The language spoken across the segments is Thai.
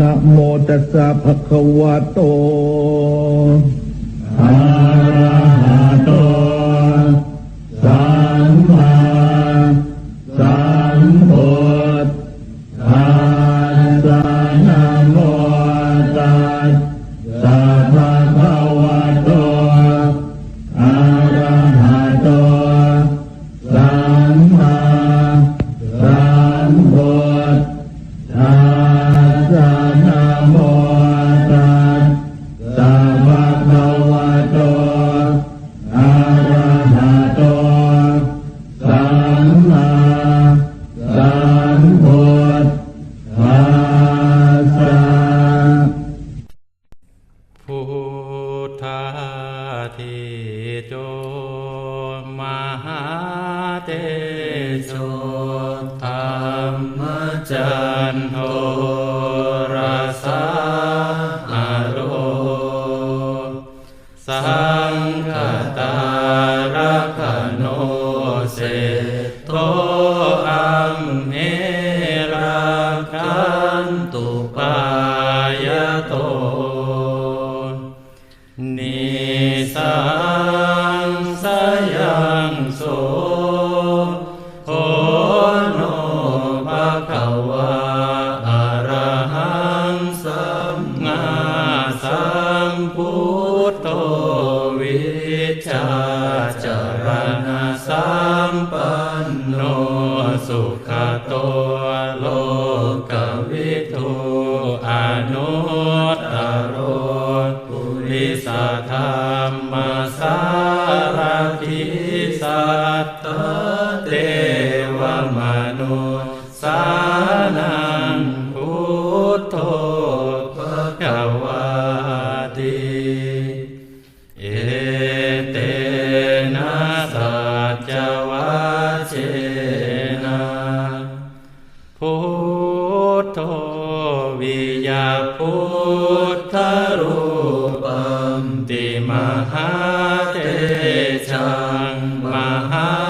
นะโมตัสสะภะคะวะโตอะ มหาเตโชธรรมจันโท มสารทิสัตตา ติมหาเตชังมหา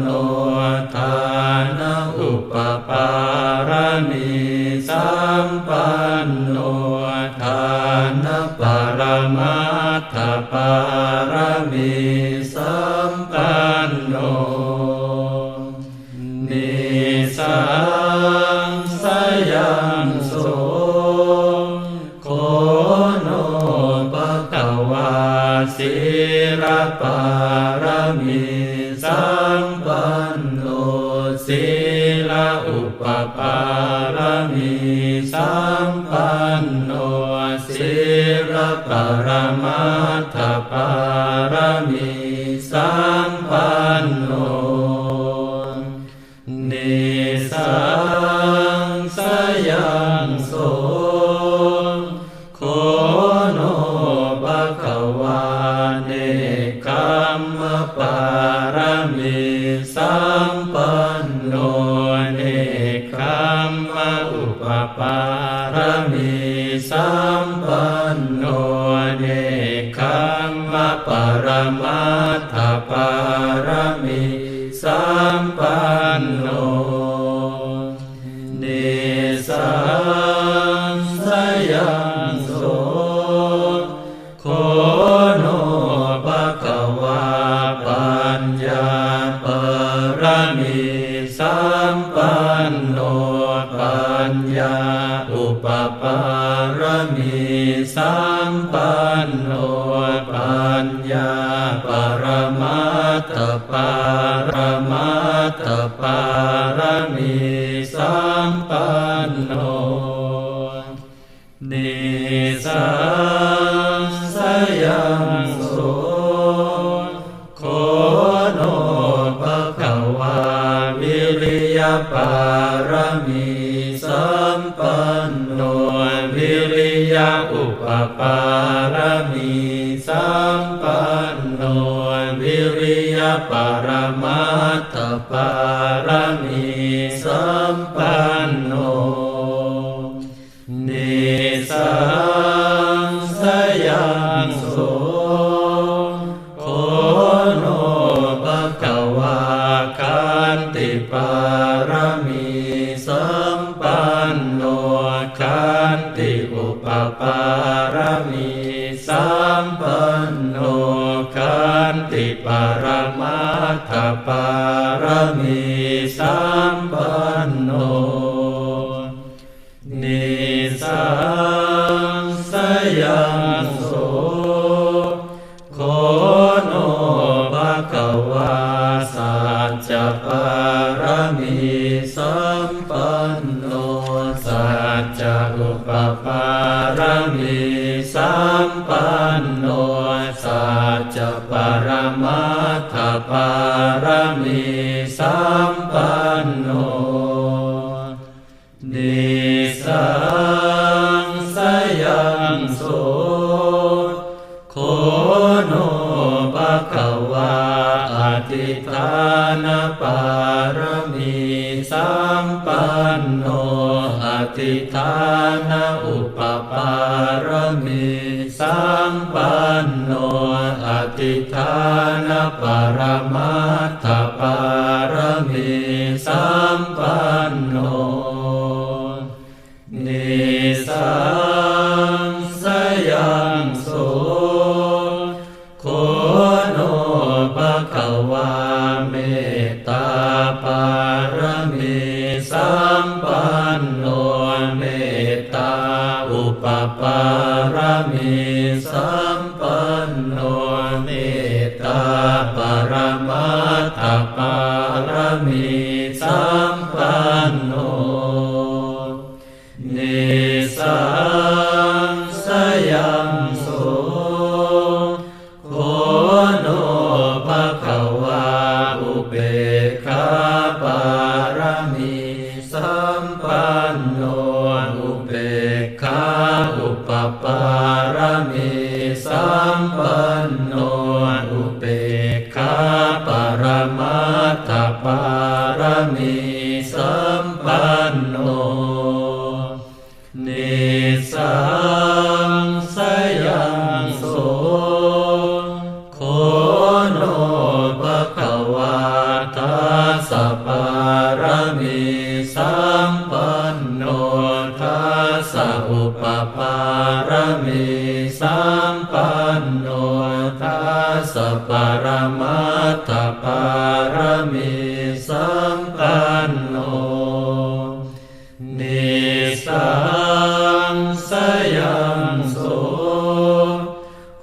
โนทานอุปปารมีสา สัมปันโนสีลอุปปารมีสัมปันโนสีลปรมัตถปารมี มิสัมปันโนเนคขมมะอุปปารมิสัมปันโนเนคขมมะปรมัตถปารมิสัมปันโนเนสังสยังโสโคโนปะกะวะปะ สา ปันโนสัจปรมัตถปารมีสัมปันโนนิสังสยังโสโคโนภะคะวาอธิฐานปารมีสัมปันโนอธิฐานอุปปารมี ปรมัตถปารมีสัมปันโนนิสังสยังโสโคโนภะคะวาเมตตาปารมีสัมปันโนเมตตาอุปปารมีสัม ปารมีสัมปันโนนิสั นิสังสยังโส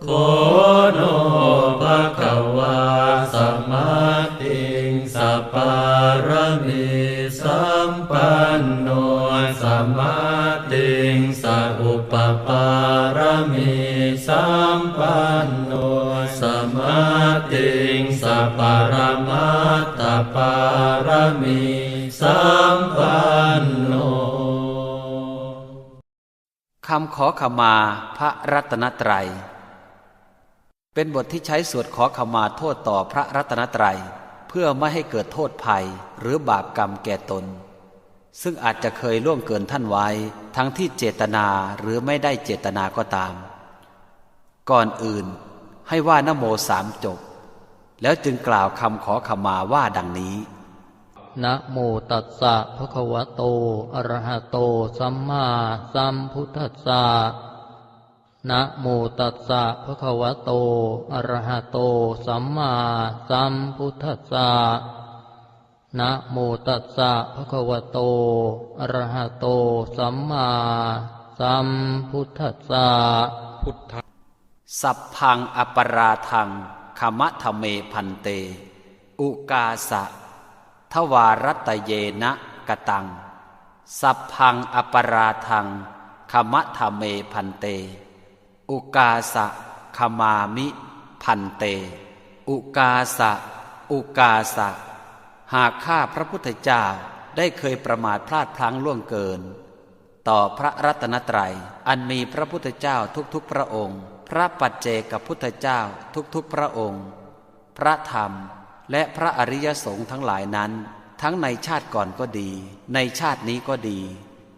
โคโนภะคะวาสัมมาติงสัปปารมีสัมปันโนสัมมาติงสัอุปปารมีสัมปันโนสัมมาติงสัปปารมัตถปารมีสัมปัน คำขอขมาพระรัตนตรัย เป็นบทที่ใช้สวดขอขมาโทษต่อพระรัตนตรัย เพื่อไม่ให้เกิดโทษภัยหรือบาปกรรมแก่ตน ซึ่งอาจจะเคยล่วงเกินท่านไว้ ทั้งที่เจตนาหรือไม่ได้เจตนาก็ตาม ก่อนอื่นให้ว่านโมสามจบ แล้วจึงกล่าวคำขอขมาว่าดังนี้ นะโมตัสสะภะคะวะโต อะระหะโต สัมมาสัมพุทธัสสะนะโมตัสสะภะคะวะโต อะระหะโต สัมมาสัมพุทธัสสะนะโมตัสสะภะคะวะโต อะระหะโต สัมมาสัมพุทธัสสะพุทธสัพพังอปราทังขมะทะเมพันเต อุกาสะ ทวารัตเยนะกตัง สัพพังอปราทังขมะทะเมพันเต อุกาสะขมามิพันเต อุกาสะ อุกาสะ หากข้าพระพุทธเจ้าได้เคยประมาทพลาดพลั้งล่วงเกิน ต่อพระรัตนตรัย อันมีพระพุทธเจ้าทุกๆพระองค์ พระปัจเจกพุทธเจ้าทุกๆพระองค์ พระธรรม และพระอริยสงฆ์ทั้งหลายนั้น ทั้งในชาติก่อนก็ดี ในชาตินี้ก็ดี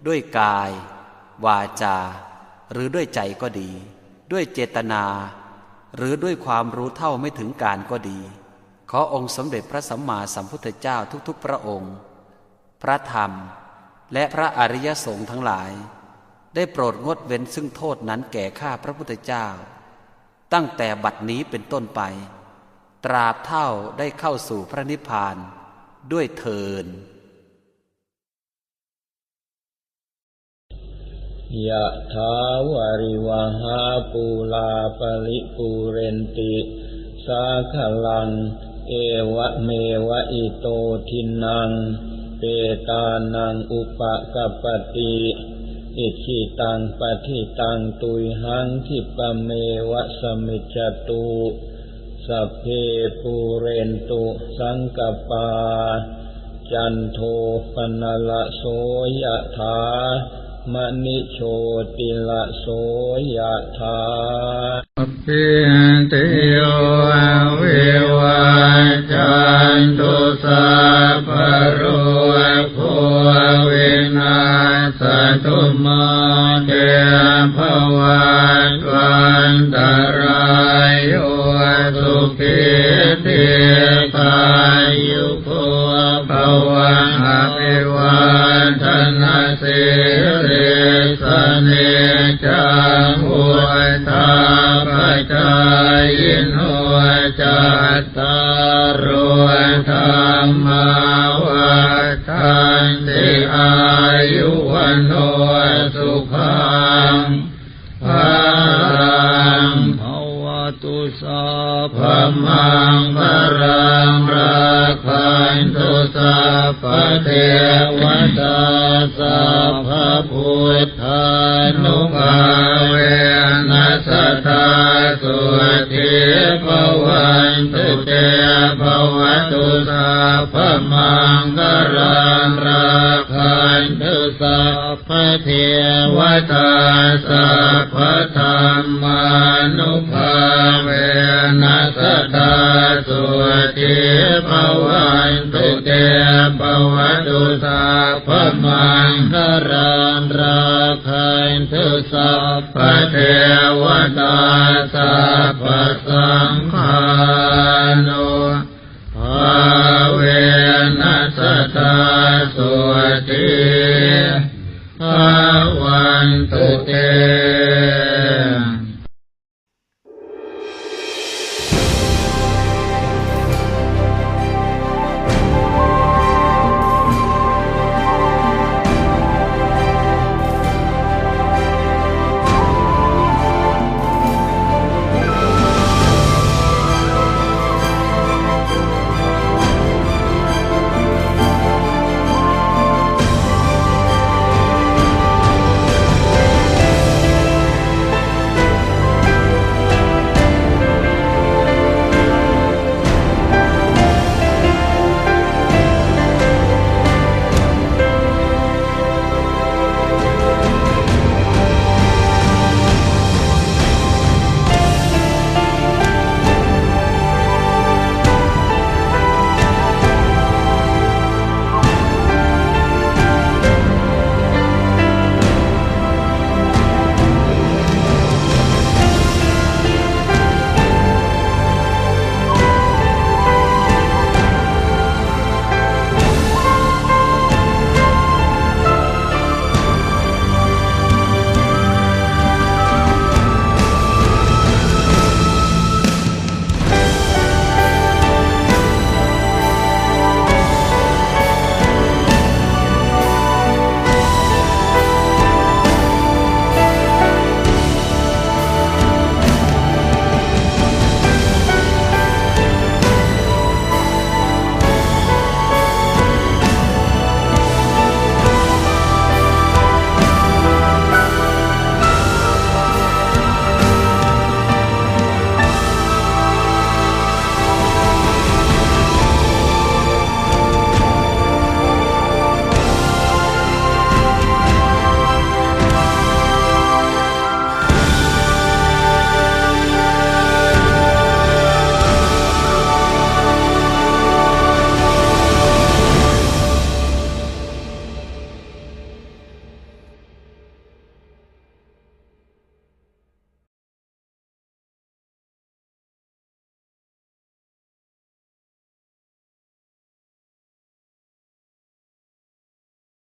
ด้วยกาย วาจา หรือด้วยใจก็ดี ด้วยเจตนา หรือด้วยความรู้เท่าไม่ถึงการก็ดี ขอองค์สมเด็จพระสัมมาสัมพุทธเจ้าทุกๆ พระองค์ พระธรรม และพระอริยสงฆ์ทั้งหลาย ได้โปรดงดเว้นซึ่งโทษนั้นแก่ข้าพระพุทธเจ้า ตั้งแต่บัดนี้เป็นต้นไป ตราบเท่าได้เข้าสู่พระนิพพานด้วยเทินยะถาวาริวหาปูลาปลิปูเรนติ สาขลัง เอวะเมวะอิโตทินัง เปตานังอุปกปปติอิชิตังปฏิตังตุยหังทิปะเมวะสมิจตุ สัพเพปูเรนตุสังกปา จันโทปนละโสยะถามณิโชติละโสยะถาปิติโยวิวัจจันตุสัพพะโรโควินาสตุมาเตภวันวันตา สุขิติกายโก พมังคารังรักขันตุสัพพเทวตาสัพพพุทธานุภาเวนัสตาสุติภวันตุเตภวตุสัพพมังคารังรักขันตุสัพพเทวตาสัพพธรรมานุภา ภวันตุเตภวตุสัพพมังคารังรักขันตุสัพพะเทวตาสัพพะสังฆานุภาเวนัสตาสุติภวันตุเต